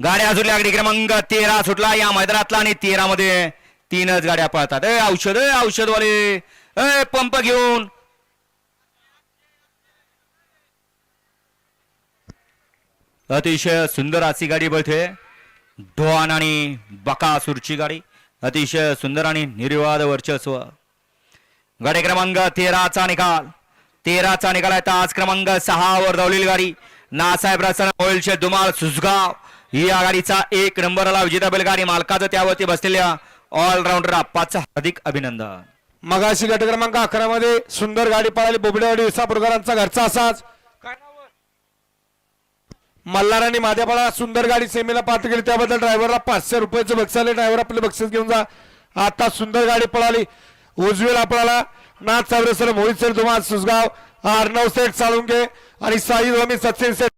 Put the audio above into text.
गाड्या सुटल्या गाडी क्रमांक तेरा सुटला. या मैदानातला आणि तेरा मध्ये तीनच गाड्या पळतात. ए औषध औषधवाले. ए पंप घेऊन. अतिशय सुंदर अशी गाडी बळते डोआन आणि बकासूरची गाडी. अतिशय सुंदर आणि निर्वाद वर्चस्व. गाडी क्रमांक तेराचा निकाल. तेराचा निकाल आहे. आज क्रमांक सहा वर धावलेली गाडी. नासाहेब रसन ओइलचे दुमाल सुसगाव ही आघाडीचा गाडीचा एक नंबरला विजेता बैलगाडी मालकाचं त्यावरती बसलेल्या ऑलराऊंडर आप्पाचं हार्दिक अभिनंदन. मगाशी गट क्रमांक अकरा मध्ये सुंदर गाडी पळाली. बोबडेवाडी विसापूरकरांचा घरचा असाच. मल्हार आणि माद्यापाडा सुंदर गाडी सेमीला पात्र केली. त्याबद्दल ड्रायव्हरला पाचशे रुपयाचं बक्षीस आले ड्रायव्हर आपले बक्षीस घेऊन जा. आता सुंदर गाडी पळाली. उजवेल आपल्याला नाथ सावरे सर मोहित सर तुम्हाला सुसगाव अर्णव सेठ साळुंगे आणि साई स्वामी सचिन सेठ